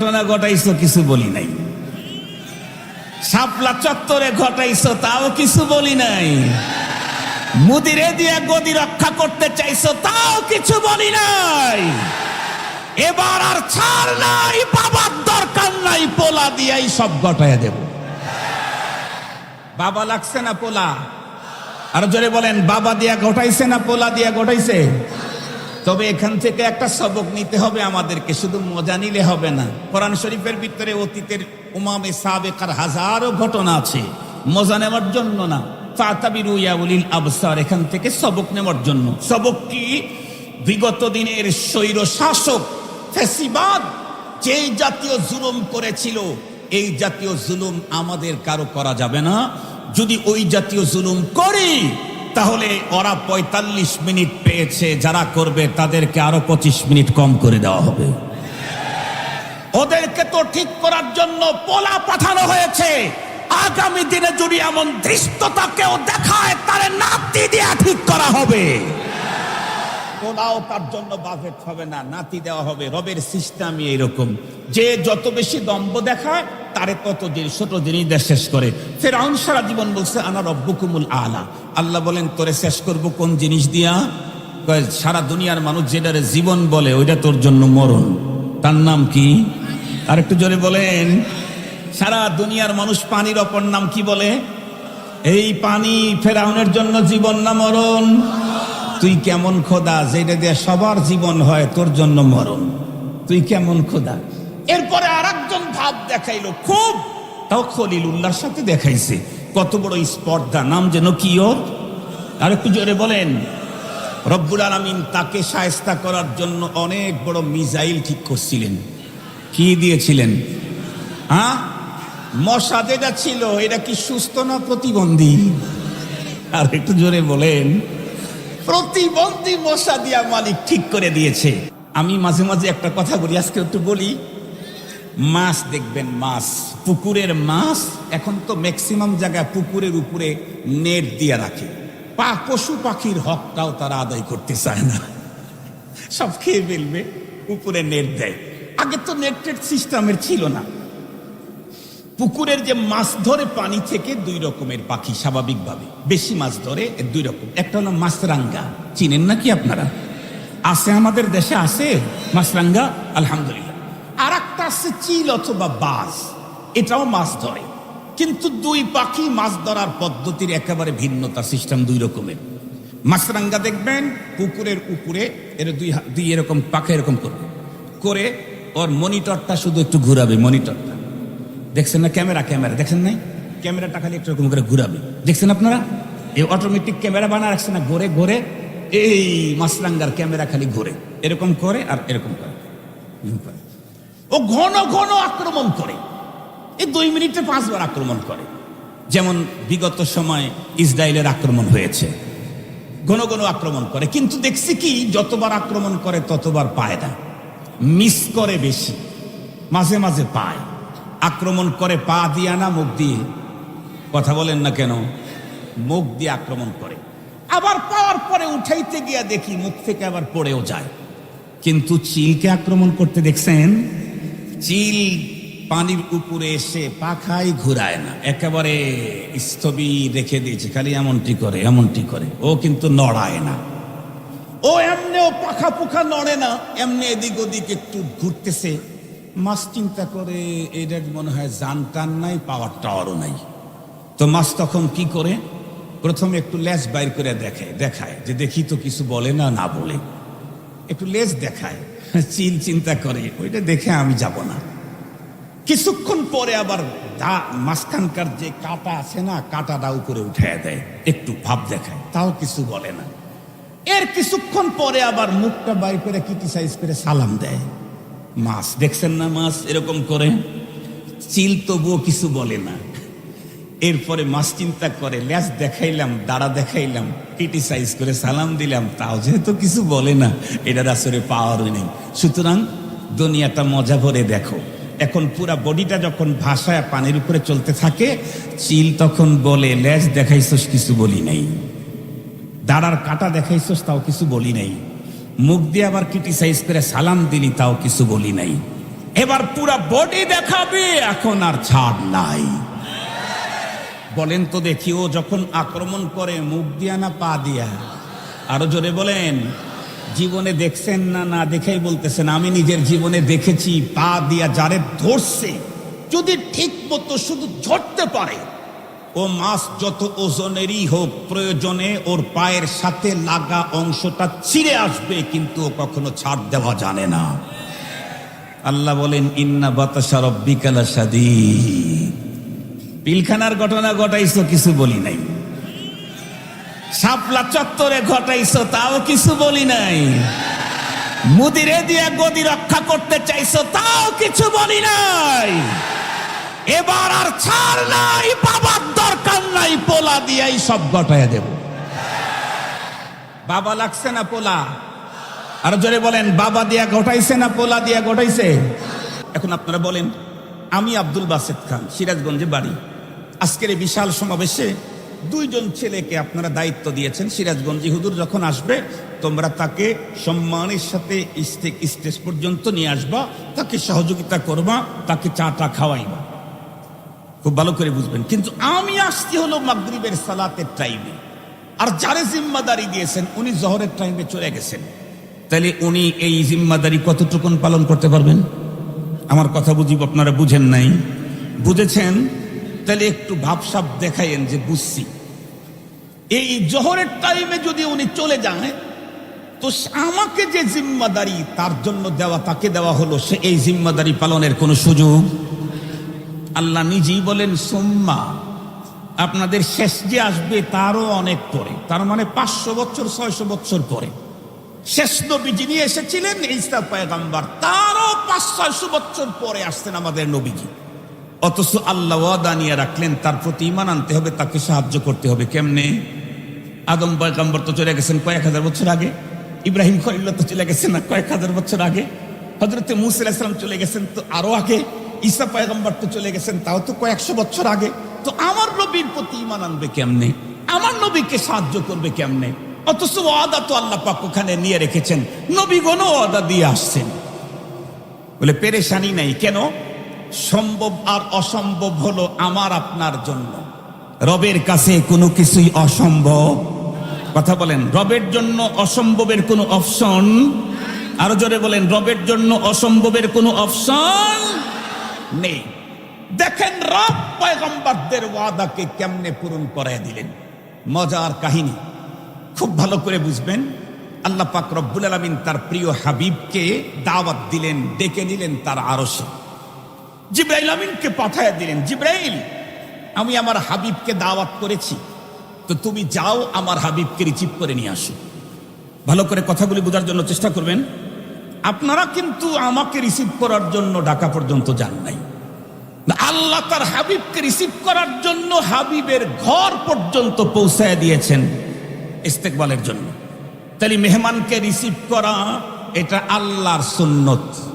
ঘটনা ঘটাইছো, কিছু বলি নাই। শাপলা চত্বরে ঘটাইছো, তাও কিছু বলি নাই। মুদিরে দিয়া গদি রক্ষা করতে চাইছো, তাও কিছু বলি নাই। এবার আর ছাড় নাই বাবার দরকার নাই, পোলা দিয়াই সব ঘটাইয়া দেব। বাবা লাগছে না পোলা? আর জোরে বলেন, বাবা দিয়া ঘটাইছে না পোলা দিয়া ঘটাইছে? তবে এখান থেকে একটা সবক নিতে হবে আমাদেরকে, শুধু মজা নিলে হবে না। কোরআন শরীফের ভিতরে অতীতের উমামে সাবেকার হাজারো ঘটনা আছে, মজা নেওয়ার জন্য না। ফাতাবিরু ইয়া উলিল আবসার, এখান থেকে সবক নেওয়ার জন্য। সবক কি? বিগত দিনের স্বৈর শাসক, ফেসিবাদ, যেই জাতীয় জুলুম করেছিল, এই জাতীয় জুলুম আমাদের কারও করা যাবে না। যদি ওই জাতীয় জুলুম করি তাহলে ওরা ৪৫ মিনিট পেয়েছে, যারা করবে তাদেরকে আরও ২৫ মিনিট কম করে দেওয়া হবে। ওদেরকে তো ঠিক করার জন্য পোলা পাঠানো হয়েছে। আগামী দিনে যদি এমন দৃষ্টতা কেউ দেখায় তাহলে নাতি দিয়া ঠিক করা হবে। পোলাও তার জন্য বাফেট হবে না, নাতি দেওয়া হবে, রবের সিস্টেমই এরকম যে যত বেশি দম্ভ দেখায়, তারে তত দিন, ছোট দিনই দেশ শেষ করে। ফেরাউন সারা জীবন বলছে, আনা রব্বুকুমুল আলা। আল্লাহ বলেন, তোরে শেষ করব কোন জিনিস দিয়া? সারা দুনিয়ার মানুষ যেটারে জীবন বলে, ওইটা তোর জন্য মরণ। তার নাম কি? আর একটু জোরে বলেন। সারা দুনিয়ার মানুষ পানির অপর নাম কি বলে? এই পানি ফেরাউনের জন্য জীবন না মরণ? তুই কেমন খোদা, যেটা দিয়ে সবার জীবন হয়, তোর জন্য মরণ। তুই কেমন খোদা। এরপরে আর একজন ভাব দেখাইলো, খুব, তাও খলিল উল্লাহর সাথে দেখাইছে। কত বড় স্পর্ধা, নাম যেন কি ওর? আর একটু জোরে বলেন। রব্বুল আলমিন তাকে সায়স্তা করার জন্য অনেক বড় মিসাইল ঠিক করছিলেন। কি দিয়েছিলেন? হ্যাঁ? মশা যেটা ছিল, এটা কি সুস্থ না প্রতিবন্ধী? আর একটু জোরে বলেন। প্রতিবন্ধী মশা দিয়া মালিক ঠিক করে দিয়েছে। আমি মাঝে মাঝে একটা কথা বলি, আজকে একটু বলি। মাছ দেখবেন, মাছ। পুকুরের মাছ এখন তো ম্যাক্সিমাম জায়গায় পুকুরের উপরে নেট দিয়ে রাখে। পা, পশু পাখির হকটাও তারা আদায় করতে চায় না। সব খেয়ে ফেলবে, উপরে নেট দেয়। আগে তো নেট টেট সিস্টেমের ছিল না। পুকুরের যে মাছ ধরে পানি থেকে দুই রকমের পাখি, স্বাভাবিকভাবে। বেশি মাছ ধরে দুই রকম। একটা হলো মাছরাঙ্গা। চিনেন নাকি আপনারা? আছে আমাদের দেশে, আছে মাছরাঙ্গা, আলহামদুলিল্লাহ। আর একটা আছে চিল অথবা বাস এটাও মাছ ধরে। কিন্তু দুই পাখি মাছ ধরার পদ্ধতির একেবারে ভিন্নতা, সিস্টেম দুই রকমের। মাছরাঙ্গা দেখবেন, পুকুরের উপরে এর দুই দুই এরকম পাখা এরকম করবে। করে ওর মনিটরটা শুধু একটু ঘুরাবে, মনিটরটা। দেখছেন না ক্যামেরা ক্যামেরা। দেখছেন নাই? ক্যামেরাটা খালি একটু এরকম করে ঘুরাবে। দেখছেন আপনারা? এই অটোমেটিক ক্যামেরা বানা রাখছে না, ঘুরে ঘুরে। এই মাসরাঙ্গার ক্যামেরা খালি ঘুরে। এরকম করে আর এরকম করে। ও ঘন ঘন আক্রমণ করে। এই দুই মিনিটে পাঁচবার আক্রমণ করে। যেমন বিগত সময় ইসরায়েলের আক্রমণ হয়েছে। ঘন ঘন আক্রমণ করে। কিন্তু দেখছি কি, যতবার আক্রমণ করে ততবার পায় না। মিস করে বেশি। মাঝে মাঝে পায়। আক্রমণ করে, পা দিয়া না, মুখ দিয়ে। কথা বলেন না কেন? মুখ দিয়ে আক্রমণ করে। আবার পাওয়ার পরে উঠাইতে গিয়া দেখি মুখ থেকে আবার পড়েও যায়। কিন্তু চিলকে আক্রমণ করতে দেখছেন, চিল পানির উপরে এসে পাখাই ঘুরায় না। একেবারে স্থবির রেখে দিয়েছে, খালি এমনটি করে এমনটি করে। ও কিন্তু নড়ায় না। ও এমনিও পাখা পুখা নড়ে না, এমনি এদিক ওদিক একটু ঘুরতেছে। মাছ চিন্তা করে এটা মনে হয় জান টান নাই, পাওয়ার টাওয়ারও নাই। তো মাছ তখন কি করে? প্রথমে একটু লেজ বাইর করে দেখায় দেখায় যে দেখি তো কিছু বলে না না বলে। একটু লেজ দেখায় চিল চিন্তা করে, ওইটা দেখে আমি যাব না। কিছুক্ষণ পরে আবার দা- মাঝখানকার যে কাটা আছে না কাটাটা উপরে উঠে দেয়, একটু ভাব দেখায়, তাও কিছু বলে না। এর কিছুক্ষণ পরে আবার মুখটা বাইর করে ক্রিটিসাইজ করে সালাম দেয়। মাছ। দেখছেন না মাছ এরকম করে? চিল তবুও কিছু বলে না। এরপরে মাছ চিন্তা করে ল্যাস দেখাইলাম, দাঁড়া দেখাইলাম, ক্রিটিসাইজ করে সালাম দিলাম, তাও যেহেতু কিছু বলে না এটার আসলে পাওয়ারও নেই। সুতরাং দুনিয়াটা মজা ভরে দেখো। এখন পুরা বডিটা যখন ভাষায় পানির উপরে চলতে থাকে, চিল তখন বলে ল্যাস দেখাইছস, কিছু বলি নাই। দাঁড়ার কাটা দেখাইছস, তাও কিছু বলি নাই। মুখ দিয়ে আবার ক্রিটিসাইজ করে সালাম দিলি, তাও কিছু বলি নাই। এবার পুরা বডি দেখাবে, এখন আর ছাড় নাই। বলেন তো দেখি, ও যখন আক্রমণ করে, মুখ দিয়া না পা দিয়া? আরও জোরে বলেন, জীবনে দেখছেন না না দেখেই বলতেছেন, আমি নিজের জীবনে দেখেছি, পা দিয়া যারে ধরছে, যদি ঠিক মতো শুধু ঝরতে পারে ও মাছ যত ওজনেরই হোক প্রয়োজনে ওর পায়ের সাথে লাগা অংশটা ছিঁড়ে আসবে, কিন্তু ও কখনো ছাড় দেওয়া জানে না। আল্লাহ বলেন, ইন্না বাতাসা রব্বিকালা সাদী পিলখানার ঘটনা ঘটাইছো, কিছু বলি নাই। শাপলা চত্বরে ঘটাইছো, তাও কিছু বলি নাই। মুদিরে দিয়া গদি রক্ষা করতে চাইছো, তাও কিছু বলি নাই। এবার আর ছাড় নাই, বাবার দরকার নাই, পোলা দিয়াই সব ঘটাইয়া দেব। বাবা লাগছে না পোলা? আর জোরে বলেন, বাবা দিয়া ঘটাইছে না পোলা দিয়া ঘটাইছে এখন আপনারা বলেন, আমি আব্দুল বাসেদ খান, সিরাজগঞ্জে বাড়ি। আজকের এই বিশাল সমাবেশে দুইজন ছেলেকে আপনারা দায়িত্ব দিয়েছেন সিরাজগঞ্জি। হুদুর যখন আসবে, তোমরা তাকে সম্মানের সাথে স্টেজ পর্যন্ত নিয়ে আসবা, তাকে সহযোগিতা করবা, তাকে চাটা খাওয়াইবা। খুব ভালো করে বুঝবেন। কিন্তু আমি আসছি হলো মাগরিবের সালাতের টাইমে আর যারে জিম্মাদারি দিয়েছেন, উনি জহরের টাইমে চলে গেছেন। তাহলে উনি এই জিম্মাদারি কতটুকুন পালন করতে পারবেন? আমার কথা বুঝিব আপনারা বুঝেন নাই। বুঝেছেন? তাহলে একটু ভাবসাব দেখাইয়েন যে বুঝছি। এই জহরের টাইমে যদি উনি চলে যায়, তো আমাকে যে জিম্মাদারি তার জন্য দেওয়া, তাকে দেওয়া হলো, সে এই জিম্মাদারি পালনের কোনো সুযোগ আল্লাহ নিজেই বলেন, সোম্মা, আপনাদের শেষ যে আসবে তারও অনেক পরে। তার মানে পাঁচশো বছর, ছয়শো বছর পরে। শেষ নবী যিনি এসেছিলেন, ইসা পয়গাম্বার, তারও পাঁচ, ছয়শো বছর পরে আসছেন আমাদের নবীজি। অথচ আল্লাহ ওয়াদা নিয়ে রাখলেন, তার প্রতি ইমান আনতে হবে, তাকে সাহায্য করতে হবে। কেমনে? আদম পয়গাম্বর তো চলে গেছেন কয়েক হাজার বছর আগে। ইব্রাহিম খলিল্লা তো চলে গেছেন না কয়েক হাজার বছর আগে। হজরতে মুসা চলে গেছেন তো আরও আগে। ঈসা পয়গম্বর তো চলে গেছেন, তাও তো কয়েকশো বছর আগে। তো আমার নবীর প্রতি ইমান আনবে কেমনে? আমার নবীকে সাহায্য করবে কেমনে? অথচ ওয়াদা তো আল্লাহ পাক ওখানে নিয়ে রেখেছেন। নবীগণও ওয়াদা দিয়ে আসছেন। বলে, পেরেশানি নাই, কেন? সম্ভব আর অসম্ভব হলো আমার আপনার জন্য। রবের কাছে কোনো কিছুই অসম্ভব। কথা বলেন, রবের জন্য অসম্ভবের কোনো অপশন? আরও জোরে বলেন, রবের জন্য অসম্ভবের কোনো অপশন? নেই। দেখেন রব পয়গম্বরদের ওয়াদাকে কেমনে পূরণ করায় দিলেন। মজার কাহিনী। খুব ভালো করে বুঝবেন। আল্লাহ পাক রব্বুল আলমিন তার প্রিয় হাবিবকে দাওয়াত দিলেন, ডেকে নিলেন তার আরশে। জিব্রাইল আমিনকে পাঠায় দিলেন, জিব্রাইল, আমি আমার হাবিবকে দাওয়াত করেছি। তো তুমি যাও আমার হাবিবকে রিচিভ করে নিয়ে আসো। ভালো করে কথাগুলি বোঝার জন্য চেষ্টা করবেন। আপনারা কিন্তু আমাকে রিসিভ করার জন্য ঢাকা পর্যন্ত যান নাই। আল্লাহ তার হাবিবকে রিসিভ করার জন্য হাবিবের ঘর পর্যন্ত পৌঁছায় দিয়েছেন ইস্তেকবালের জন্য। তাহলে মেহমানকে রিসিভ করা, এটা আল্লাহর সুন্নত।